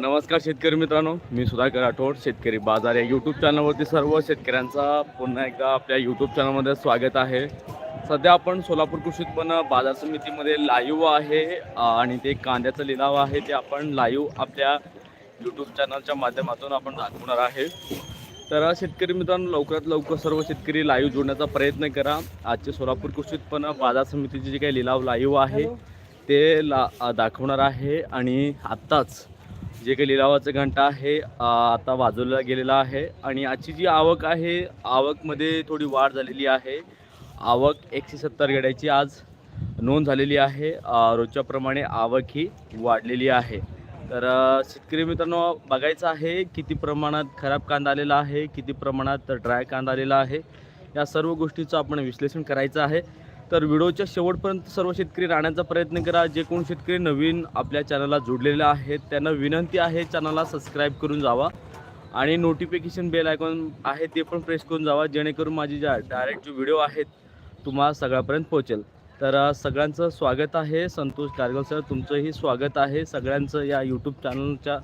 नमस्कार शेतकरी मित्रांनो. मी सुधाकर राठोड शेतकरी बाजार या यूट्यूब चॅनलवरती सर्व शेतकऱ्यांचा पुन्हा एकदा आपल्या यूट्यूब चॅनलमध्ये स्वागत आहे. सध्या आपण सोलापूर कृषी उत्पन्न बाजार समितीमध्ये लाईव्ह आहे आणि ते कांद्याचा लिलाव आहे ते आपण लाईव्ह आपल्या यूट्यूब चॅनलच्या माध्यमातून आपण दाखवणार आहे. तर शेतकरी मित्रांनो लवकरात लवकर सर्व शेतकरी लाईव्ह जोडण्याचा प्रयत्न करा. आजचे सोलापूर कृषी उत्पन्न बाजार समितीचे जे काही लिलाव लाईव्ह आहे ते ला दाखवणार आहे. आणि आत्ताच जे काही लिलावाचं घंटा आहे आता वाजवला गेलेला आहे आणि आजची जी आवक आहे आवकमध्ये थोडी वाढ झालेली आहे. आवक एकशे सत्तर गड्याची आज नोंद झालेली आहे. रोजच्याप्रमाणे आवक ही वाढलेली आहे. तर शेतकरी मित्रांनो बघायचं आहे किती प्रमाणात खराब कांदा आलेला आहे किती प्रमाणात ड्राय कांदा आलेला आहे. या सर्व गोष्टीचं आपण विश्लेषण करायचं आहे. तर व्हिडिओच्या शेवटपर्यंत सर्व शेतकरी राहण्याचा प्रयत्न करा. जे कोण शेतकरी नवीन आपल्या चॅनलला जोडलेले आहेत त्यांना विनंती आहे चॅनलला सबस्क्राईब करून जावा आणि नोटिफिकेशन बेल आयकॉन आहे ते पण प्रेस करून जावा जेणेकरून माझी ज्या डायरेक्ट जे व्हिडिओ आहेत तुम्हाला सगळ्यापर्यंत पोहोचेल. तर सगळ्यांचं स्वागत आहे. संतोष गारगल सर तुमचंही स्वागत आहे. सगळ्यांचं या यूट्यूब चॅनलच्या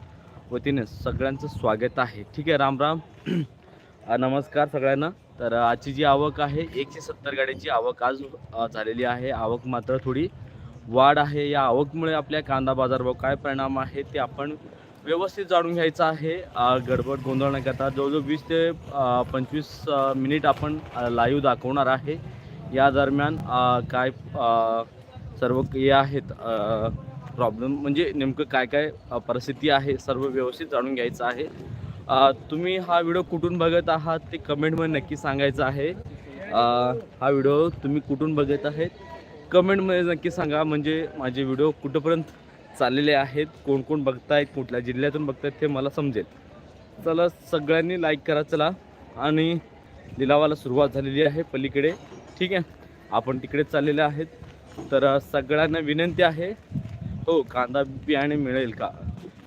वतीने सगळ्यांचं स्वागत आहे. ठीक आहे राम राम. नमस्कार सगळ्यांना. तर आजची जी आवक आहे एकशे सत्तर गाड्यांची आवक आज झालेली आहे. आवक मात्र थोडी वाढ आहे. या आवकमुळे आपल्या कांदा बाजारभाव काय परिणाम आहे ते आपण व्यवस्थित जाणून घ्यायचं आहे. गडबड गोंधळ न करता जवळजवळ वीस ते पंचवीस मिनिट आपण लाईव्ह दाखवणार आहे. या दरम्यान काय सर्व हे आहेत प्रॉब्लेम म्हणजे नेमकं काय काय परिस्थिती आहे सर्व व्यवस्थित जाणून घ्यायचं आहे. तुम्ही हा व्हिडिओ कुठून बघत आहात ते कमेंटमध्ये नक्की सांगायचं आहे. हा व्हिडिओ तुम्ही कुठून बघत आहेत कमेंटमध्ये नक्की सांगा. म्हणजे माझे व्हिडिओ कुठंपर्यंत चाललेले आहेत कोण कोण बघतायत कुठल्या जिल्ह्यातून बघतायत ते मला समजेल. चला सगळ्यांनी लाईक करा चला. आणि लिलावाला सुरुवात झालेली आहे पलीकडे. ठीक आहे? आपण तिकडे चाललेले आहेत. तर सगळ्यांना विनंती आहे. हो कांदा बियाणे मिळेल का?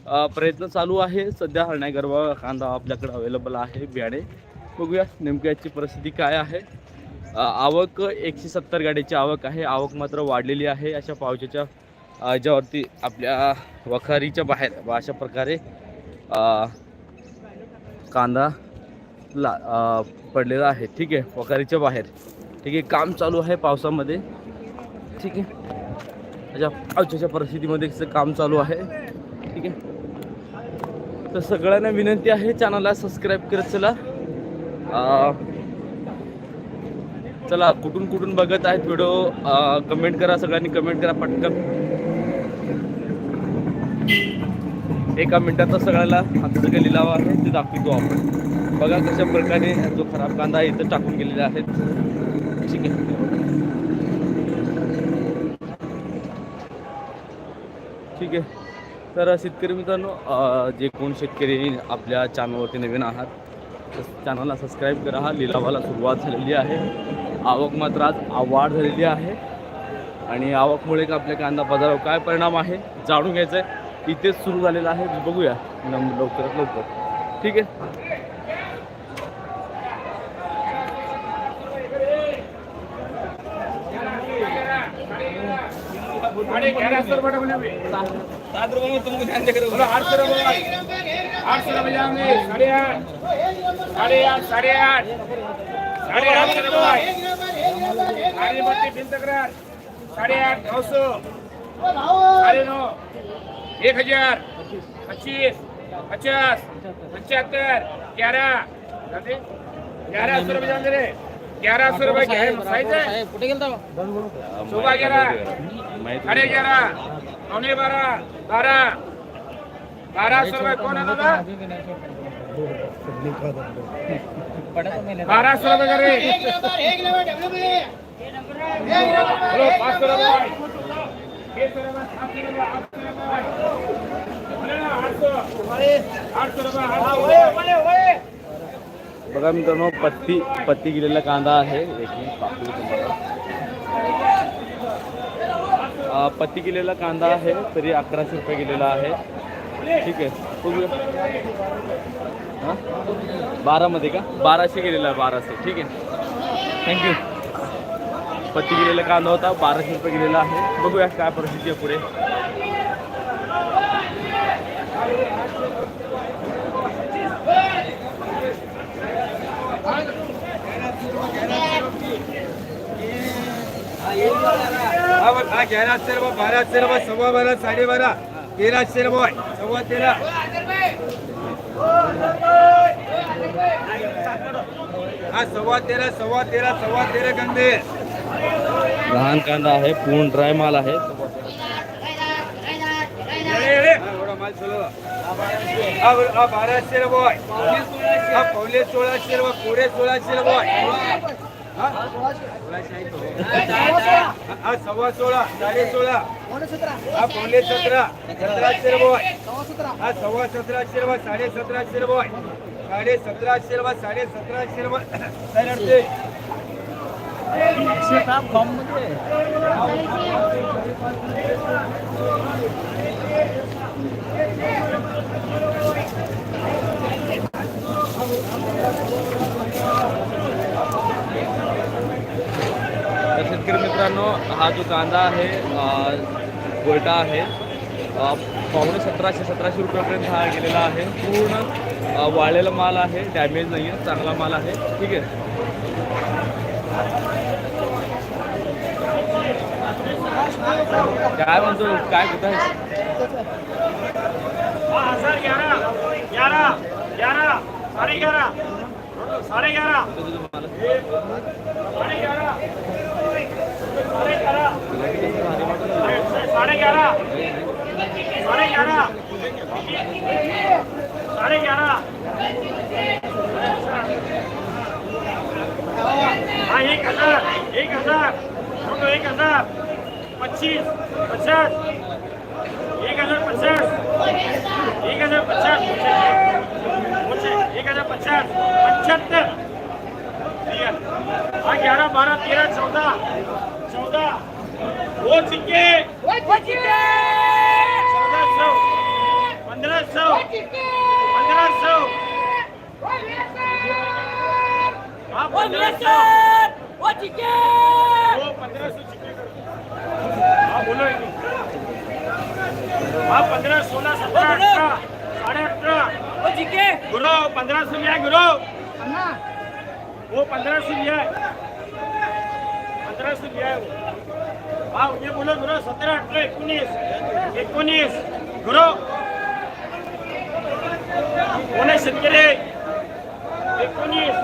प्रयत्न चालू आहे. सध्या हरण्या गरबा कांदा आपल्याकडे अवेलेबल आहे बियाणे. बघूया नेमकी याची परिस्थिती काय आहे. आवक एकशे सत्तर गाड्याची आवक आहे. आवक मात्र वाढलेली आहे. अशा पावसाच्या ज्यावरती याच्यावरती आपल्या वखारीच्या बाहेर अशा प्रकारे कांदा ला पडलेला आहे. ठीक आहे वखारीच्या बाहेर. ठीक आहे काम चालू आहे पावसामध्ये. ठीक आहे. अशा पावसाच्या परिस्थितीमध्ये काम चालू आहे. ठीक आहे. तर सगळ्यांना विनंती आहे चॅनलला सबस्क्राईब करत चला. चला कुठून कुठून बघत आहेत व्हिडिओ कमेंट करा सगळ्यांनी कमेंट करा पटकन. एका मिनिटात सगळ्याला आमचा काही लिलाव आहे ते दाखवतो आपण. बघा कशा प्रकारे जो खराब कांदा आहे इथं टाकून गेलेला आहे. ठीक आहे. ठीक आहे. तर शेतकरी मित्रांनो जे कोण शेतकरी आपल्या चॅनलवरती नवीन आहात तर चॅनलला सबस्क्राईब करा. हा लिलावाला सुरुवात झालेली आहे. आवक मात्र आज वाढ झालेली आहे. आणि आवकमुळे का आपल्या कांदा बाजारावर काय परिणाम आहे जाणून घ्यायचं आहे इथेच सुरू झालेलं आहे. बघूया. लवकरात लवकर. ठीक आहे? अरे ग्यारह सौ रुपये बोले. सात रुपये में तुमको ध्यान देकर बोलो आठ सौ रुपये आठ सौ रुपये जाएंगे साढ़े आठ साढ़े आठ साढ़े आठ साढ़े आठ सौ रुपये साढ़े बत्ती बिन तकरार साढ़े आठ नौ सौ साढ़े नौ एक हजार. पच्चीस. पचास. पचहत्तर ग्यारह ग्यारह सौ रुपये म्हणजे जाएंगे रे. ग्यारह सौ रुपये क्या है। साइज है कुठे गेलता शोभा गेला. माहिती साढ़े ग्यारह पौने बारह बारह बारह सौ रुपये कौन है दादा? बारह सौ रुपये कर। पाँच सौ रुपये आठ सौ रुपये बघा मित्रांनो, पत्ती पत्ती गेलेला कांदा आहे. दाखवतो तुम्हाला. पत्ती गेलेला कांदा आहे, तरी अकराशे रुपये गेलेला आहे. ठीक आहे. हाँ? बारामध्ये का? बाराशे गेलेला आहे, बाराशे. ठीक आहे. थँक्यू पत्ती गेलेला कांदा होता, बाराशे रुपये गेलेला आहे. बघूया काय परिस्थिती आहे पुढे. हा रुपये बाराशे रुपये सव्वा बारा साडेबारा तेराशे रुपये सव्वा तेरा हा सव्वा तेरा सव्वा तेरा सव्वा तेरा कांदे लहान कांदा आहे पूर्ण ड्राय माल आहे. एवढा माल चलो हा बाराशे रुपये पवले सोळाशे रुपये पुढे सोळाशे रुपये हा? हा सव्वा सोळा साडे सोळा हा पवले सतरा सतराशे रुपये हा सव्वा सतराशे रुपये साडे सतराशे रुपये साडे सतराशे रुपये साडे सतराशे रुपये काय अडते? तर शेतकरी मित्रांनो हा जो कांदा आहे गोयटा आहे पावणे सतराशे सतराशे रुपयापर्यंत हा गेलेला आहे. पूर्ण वाळलेला माल आहे डॅमेज नाही आहे चांगला माल आहे. ठीक आहे? काय म्हणतो? काय कुठं आहे? हजार ग्यारह ग्यारह ग्यारह साढ़े ग्यारह साढ़े ग्यारह साढ़े ग्यारह साढ़े ग्यारह साढ़े ग्यारह साढ़े ग्यारह साढ़े ग्यारह हाँ एक हजार एक हजार. छोटो एक हजार. पच्चीस पचास. एक हजार पचास. एक हजार पचास एक हजार पचास पचहत्तर हाँ ग्यारह बारह तेरह चौदह चौदह वो सिक्के चौदह सौ पंद्रह सौ पंद्रह सौ हाँ पंद्रह सौ वो पंद्रह सौ सिक्के हाँ बोलो एक हाँ पंद्रह सोलह सत्रह अठारह साढ़े अठारह गुरु पंद्रह सौ लिया गुरु! वो पंद्रह सौ लिया पंद्रह सौ लिया वो हाँ ये बोलो गुरु सत्रह अठारह एकोणीस. एकोणीस. गुरु! कोणे शेतकरी? एकोणीस.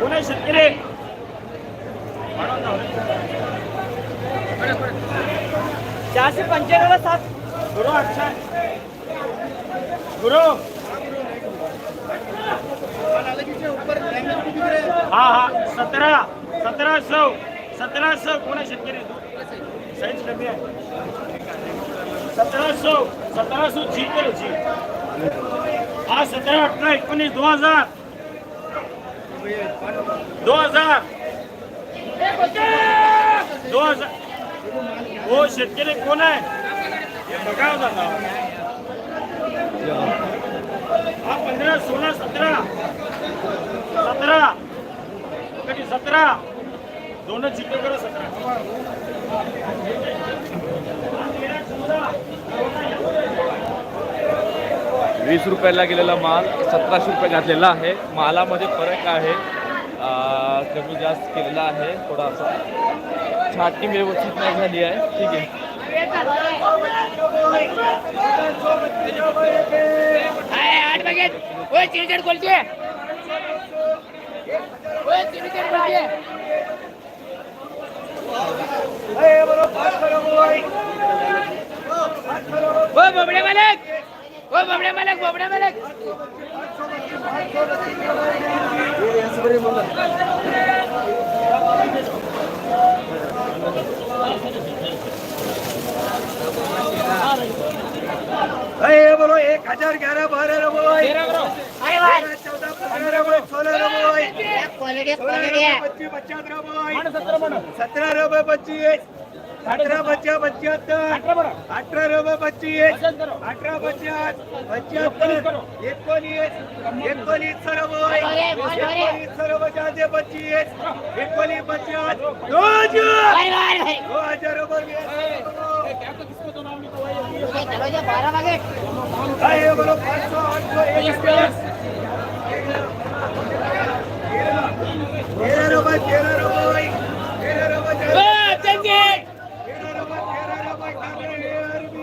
कोणे शेतकरी? चारशे पंच्याण्णव सात. गुरु अच्छा. गुरु. हाँ हाँ. सत्रह सत्रह सौ. सत्रह सौ. कोण शेतकरी? साईज कमी आहे. सतरा सौ. सतरा सौ जी करो जी. हाँ सत्रह अठारह एकोणीस दो हजार. दो हजार. दो हजार. हो शेतकरी कोण आहे? हे बघा दादा हा पंधरा सोळा सतरा. सतरा. कधी सतरा? दोनच जिल्हे करा सतरा. वीस रुपयाला गेलेला माल सतराशे रुपये घातलेला आहे. मालामध्ये फरक आहे. कमी जास्त केलेला आहे थोडासा. छाटणी व्यवस्थित नाही झाली आहे ठीक आहे आठ बघेत ओय चिरचड बोलते ओय चिरचड बोलते ओ बबडे मालक। ओ बबडे मालक बबडे मालक। अरे बोलो एक हजार ग्यारह बारह रुपये तेरह चौदह पंद्रह रुपये सोलह रुपये सोलह रुपये पच्चीस पचास रुपये सत्रह रुपये पच्चीस अठारह पचास पचहत्तर अठारह रुपये पच्चीस अठारह पचास पचहत्तर एकोणीस एकोणीस रुपये एकोणीस रुपये चारशे पच्चीस एकोणीस पचास दो हजार दो हजार रुपये पाँच सौ आठ सौ एक तेरह रुपये तेरह रुपये तेरह रुपये तेरह रुपये कर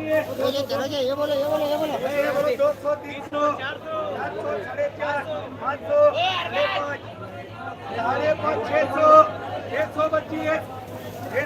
रहे हैं ये बोलो दो सौ तीन सौ चार सौ साढ़े चार पाँच सौ साढ़े पाँच साढ़े पाँच छः सौ छः सौ पच्चीस छः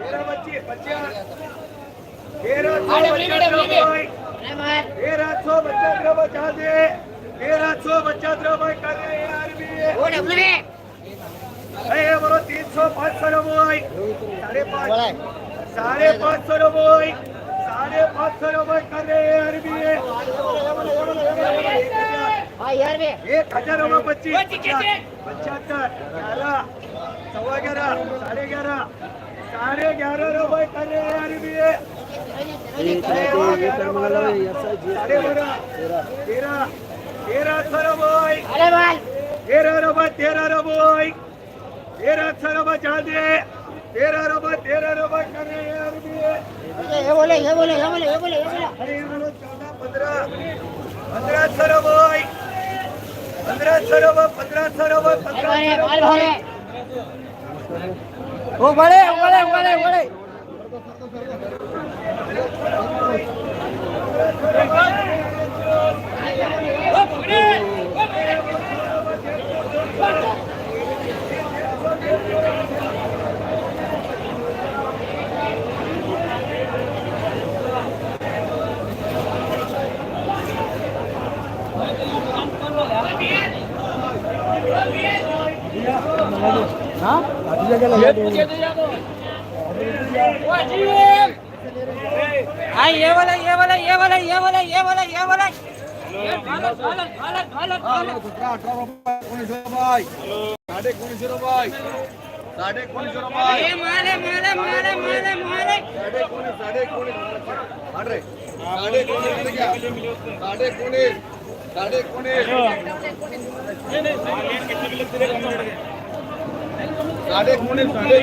बोले तेरह तेरह तेरह सौ रुपये तेरह सौ रुपये तेरह सौ रुपये तेरह सौ रुपये तेरह रुपये तेरह रुपये तेरह पच्चीस तेरह सौ पच्चीस रुपये तेरह पच्चीस पचास तेरह सौ पचास रुपये तेरह सौ पचास रुपये चाहते तेरह सौ पचास रुपये कर रहे हैं आरबी ये बोलो तीन सौ पाँच सौ रुपये साढ़े पाँच साढ़े पाँच सौ रुपये साढ़े पाँच सौ रुपये कर रहे हैं आरबी एक हजार रुपये पच्चीस पचहत्तर ग्यारह सवा ग्यारह साढ़े ग्यारह साढ़े ग्यारह रुपये कर रहे हैं आरबी साढ़े बारह तेरह तेरह सौ रुपये तेरह रुपये तेरह रुपये तेरह सौ रुपये चाहते तेरह रुपये तेरह रुपये कर रहे हैं आरबी अरे ये बोलो चौदह पंद्रह पंद्रह सौ रुपये पंद्रह सौ रुपये पंद्रह सौ रुपये पंद्रह सौ रुपये ये वाला ये वाला ये वाला ये वाला ये वाला ये वाला घालत घालत घालत घालत घालत साढ़े एकोणीसशे रुपये साढ़े एकोणीसशे साढ़े एकोणीस रे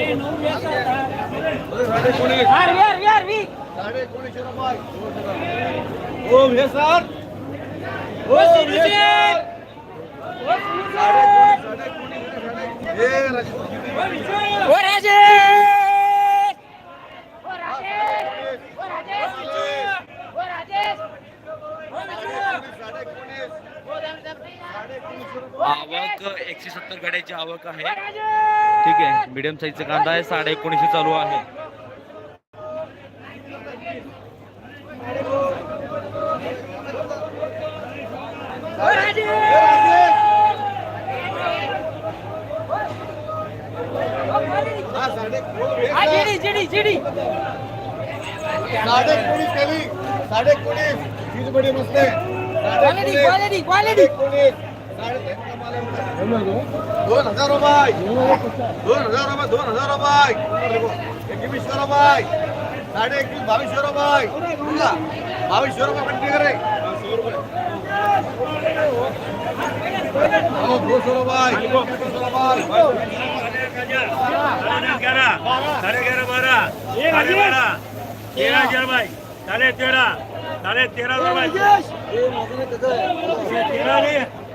साढ़े एकोणीस साढ़े एकोणीसशे रुपये? ओ हे सर. ओ सुरुचे ओ साढ़े सुरुचे एकोणीस साढ़े एकोणीस हे राजू ओ राजेश. ओ राजेश. ओ राजेश. ओ राजेश. साढ़े एकोणीस साढ़े एकोणीसशे रुपये? आवक एकशे सत्तर गाड्याची आवक आहे. मीडियम साईजचा कांदा आहे साडे एकोणीसशे चालू आहे. हा साढ़े एकोणीस केली. साढ़े एकोणीस. चीज बडी मस्त क्वालिटी. क्वालिटी एकोणीस. दोन हजार रुपये दोन हजार रुपये दोन हजार रुपये एकवीसशे रुपये साडे एकवीस बावीसशे रुपये बावीसशे रुपये पण ठीक रे हो, दोनशे रुपये दोनशे रुपये ग्यारह साढ़े ग्यारह बारह साढ़े बारह तेरह हजार भाई साढ़े तेरह साढ़े तेरह सौ भाई तेरह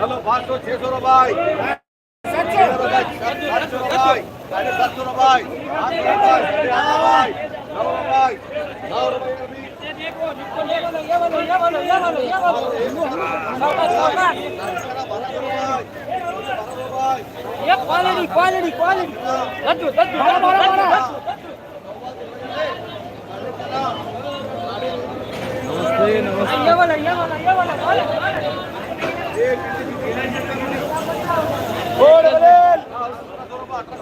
હલો પાંચસો છસો રૂપિયા ભાઈ સાતસો રૂપિયા सौ छह सौ रुपए सात सौ रुपए साढ़े सात सौ रुपए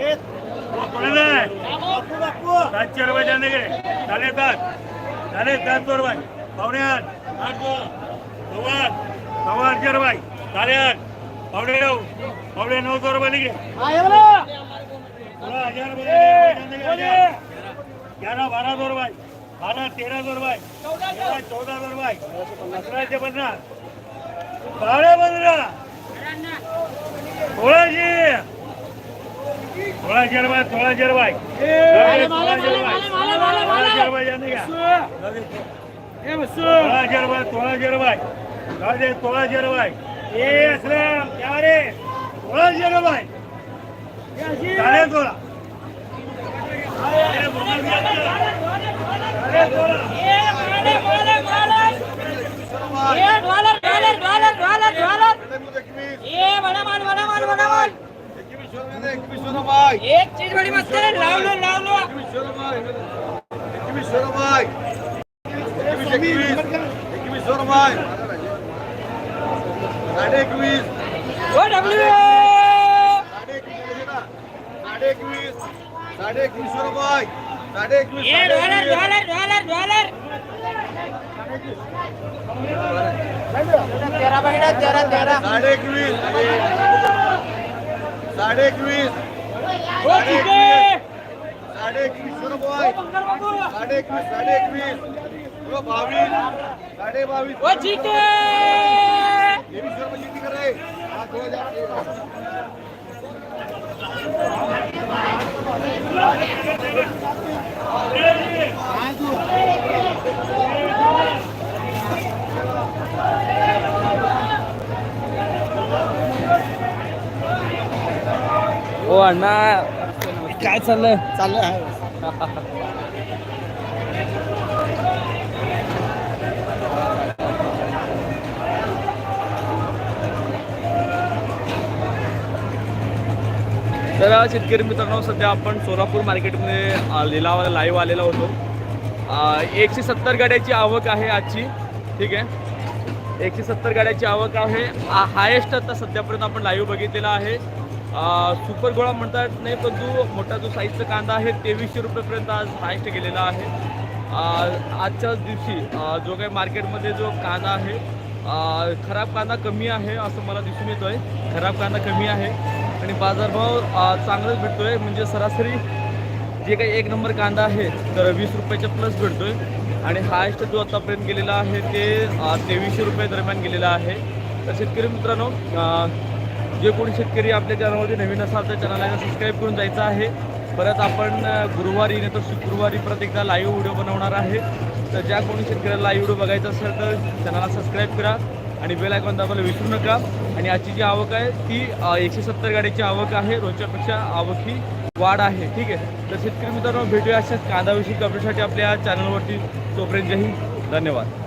नौ रुपए अभी ये बोलो ये बोलो ये बोलो ये बोलो ये बोलो सावकाश सावकाश ये quality quality quality laddu laddu laddu laddu नमस्ते नमस्ते ये बोलो ये बोलो ये बोलो बोलो ओ मामा चला मामा दोन हजार रुपये दोन हजार आ, ये बोलो ये बोलो ये बोलो ये बोलो ये बोलो ये बोलो दोन हजार कोणी एकवीसशे रुपये एकवीसशे कोणा तुम्हाला देऊ का एकवीसशे एकवीसशे रुपये एरवे माडो आ, ये बोलो ये बोलो ये बोलो ये बोलो बोल जिके सातशे रुपये सातशे रुपये मालक कोण आहे हे, हो, कोण आहे सातशे रुपये जाने का सोळाशे रुपये सोळाशे रुपये राजे सोळाशे रुपये ए असलम क्या रे सोळा साडे सोळा ये बोलो. बोलो बोलो ये dollar dollar dollar dollar dollar एकवीस ये बड़ा माल बड़ा माल बड़ा माल एकवीसशे रुपये एकवीसशे रुपये एक चीज बड़ी मस्त है लाव लो लाव लो एकवीसशे रुपये एकवीसशे रुपये एकवीस एकवीस एकवीसशे रुपये साडे एकवीस ओ डब्ल्यू साडे एकवीस साडे एकवीस साडे एकवीसशे रुपये साडे एकवीस ये डॉलर डॉलर डॉलर डॉलर तेरा बहिणा तेरा तेरा साडे एकवीस साडे एकवीस साडे एकवीसशे रुपये साडे एकवीस साडे एकवीस हो, बावीस. साडे बावीस चिके तेवीसशे रुपये किती हा, हो अण्णा. काय चाललंय? तर शेतकरी मित्रांनो सध्या आपण सोलापूर मार्केटमध्ये लिलावाला लाईव्ह आलेलो होतो. एकशे सत्तर गाड्याची आवक आहे आजची. ठीक आहे? एकशे सत्तर गाड्याची आवक आहे. हायेस्ट आता सध्यापर्यंत आपण लाईव्ह बघितलेला आहे. सुपर गोळा म्हणतात नाही पण जो मोठा जो साईजचा कांदा आहे तेवीसशे रुपयेपर्यंत आज हायस्ट गेलेला आहे. आजच्याच दिवशी जो काही मार्केटमध्ये जो कांदा आहे खराब कांदा कमी आहे असं मला दिसून येतो आहे खराब कांदा कमी आहे आणि बाजारभाव चांगलाच भेटतो आहे म्हणजे सरासरी जे काही एक नंबर कांदा आहे तर वीस रुपयाच्या प्लस भेटतोय. आणि हायस्ट जो आतापर्यंत गेलेला आहे ते तेवीसशे रुपये दरम्यान गेलेला आहे. तर शेतकरी मित्रांनो जे कोणी शेतकरी आपल्या चॅनलमध्ये नवीन असाल तर चॅनलला सबस्क्राईब करून जायचं आहे. परत आपण गुरुवारी नाही तर शुक्रवारी परत एकदा लाईव्ह व्हिडिओ बनवणार आहे. तर ज्या कोणी शेतकऱ्याला लाईव्ह व्हिडिओ बघायचा असेल तर चॅनलला सबस्क्राईब करा आणि बेल आयकॉन दाबायला विसरू नका. आणि आजची जी आवक आहे ती एकशे सत्तर गाडीची आवक आहे. रोजच्यापेक्षा आवक ही वाढ आहे. ठीक आहे? तर शेतकरी मित्रांनो भेटूया अशाच कांदाविषयी कपड्यासाठी आपल्या चॅनलवरती. तोपर्यंत जय हिंद. धन्यवाद.